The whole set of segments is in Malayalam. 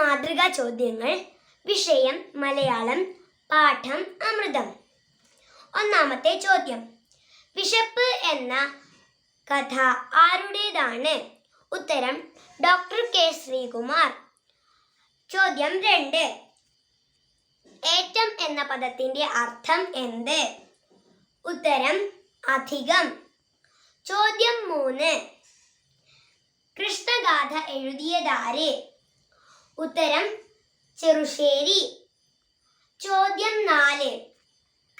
മാതൃകാ ചോദ്യങ്ങൾ. വിഷയം മലയാളം. പാഠം അമൃതം. ഒന്നാമത്തെ ചോദ്യം. വിശപ്പ് എന്ന കഥ ആരുടേതാണ്? ഉത്തരം ഡോക്ടർ കെ ശ്രീകുമാർ. ചോദ്യം രണ്ട്. ഏറ്റം എന്ന പദത്തിന്റെ അർത്ഥം എന്ത്? ഉത്തരം അധികം. ചോദ്യം മൂന്ന്. കൃഷ്ണഗാഥ എഴുതിയതാര്? ഉത്തരം ചെറുശ്ശേരി. ചോദ്യം നാല്.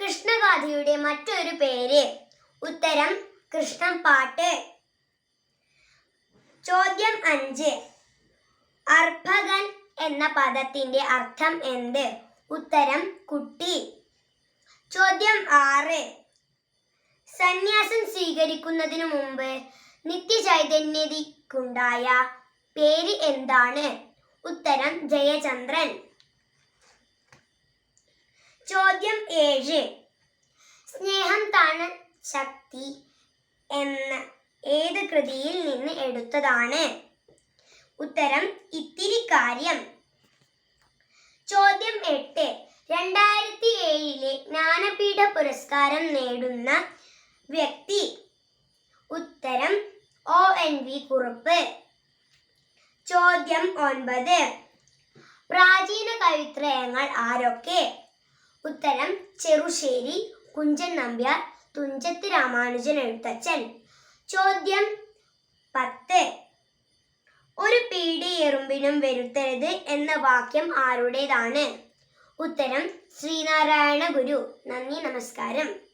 കൃഷ്ണഗാഥയുടെ മറ്റൊരു പേര്. ഉത്തരം കൃഷ്ണപ്പാട്ട് ചോദ്യം അഞ്ച്. അർഭകൻ എന്ന പദത്തിന്റെ അർത്ഥം എന്ത്? ഉത്തരം കുട്ടി. ചോദ്യം ആറ്. സന്യാസം സ്വീകരിക്കുന്നതിനു മുമ്പ് നിത്യചൈതന്യതിക്കുണ്ടായ പേര് എന്താണ്? ഉത്തരം ജയചന്ദ്രൻ. ചോദ്യം ഏഴ്. സ്നേഹം താണ് ശക്തി എന്ന ഏത് കൃതിയിൽ നിന്ന് എടുത്തതാണ്? ഉത്തരം ഇത്തിരി കാര്യം ചോദ്യം എട്ട്. രണ്ടായിരത്തി ഏഴിലെ ജ്ഞാനപീഠ പുരസ്കാരം നേടുന്ന വ്യക്തി. ഉത്തരം ഒ എൻ വി കുറുപ്പ്. ചോദ്യം ഒൻപത്. പ്രാചീന കവിത്രയങ്ങൾ ആരൊക്കെ? ഉത്തരം ചെറുശ്ശേരി കുഞ്ചൻ നമ്പ്യാർ തുഞ്ചത്ത് രാമാനുജൻ എഴുത്തച്ഛൻ. ചോദ്യം പത്ത്. ഒരു പീടി എറുമ്പിനും വരുത്തരുത് എന്ന വാക്യം ആരുടേതാണ്? ഉത്തരം ശ്രീനാരായണ ഗുരു നന്ദി നമസ്കാരം.